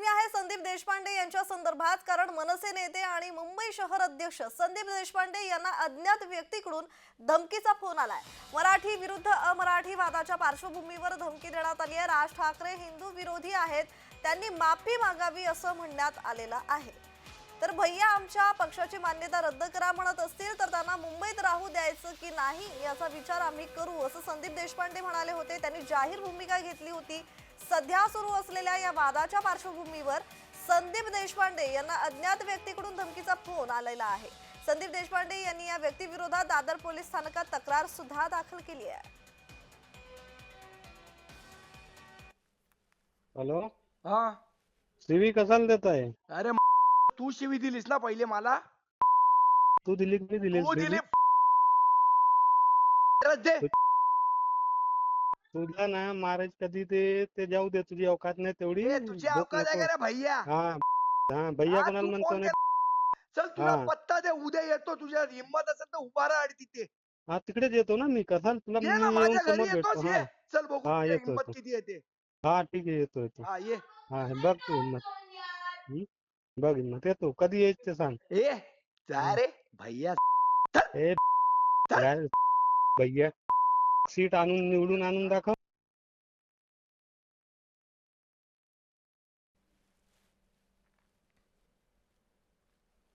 बातमी आहे संदीप देशपांडे यांच्या संदर्भात कारण मनसे नेते आणि मुंबई शहर अध्यक्ष संदीप देशपांडे यांना अज्ञात व्यक्तीकडून धमकीचा फोन आलाय. मराठी विरुद्ध अमराठी वादाच्या पार्श्वभूमीवर धमकी देण्यात आली आहे. राज ठाकरे हिंदू विरोधी आहेत. त्यांनी माफी मागावी असं म्हणण्यात आलेलं आहे. तर भैया आमच्या पक्षाची मान्यता रद्द करा म्हणत असतील तर त्यांना मुंबईत राहू द्यायचं की नाही याचा विचार आम्ही करू असं संदीप देशपांडे म्हणाले होते. त्यांनी जाहीर भूमिका घेतली होती. सध्या सुरू असलेल्या या वादाच्या पार्श्वभूमीवर संदीप देशपांडे यांना अज्ञात व्यक्तीकडून धमकीचा फोन आलेला आहे. संदीप देशपांडे यांनी या व्यक्तीविरोधात दादर पोलीस स्थानकात तक्रार सुद्धा दाखल केली आहे. हॅलो? हा. सीवी कशाला देत आहे अरे तू शिवी दिलीस ना पहिले मला? तू दिली की नाही दिलीस तू दिली दिली? दे. तुला ना मारायच कधी ते ते जाऊ दे तुझी अवकात नाही तेवढी. ए, तुझी भूक अवकाश आहे नको. का रे भैया? हा हा भैया हा, कोणाला तू म्हणतो कोण ना? चल तुला हा. पत्ता दे उद्या येतो तुझ्या. हिंमत असेल तर उभा राहा आणि तिथे. हा तिकडेच येतो ना मी. कसाल तुला ये मी येऊन माझ्या घरी समोर येतोस भेटतो ये. हा. चल बघू हा, तुझ्या येतो, हिंमत येतो. किती येते. हा ठीक आहे येतो येतो. हा ये. हा हे बघ तू हिंमत. हम्म? बघ हिंमत. येतो. कधी यायचं ते सांग. ए जा रे भैया. ए यार, भैया. सीट आणून निवडून आणून दाखव.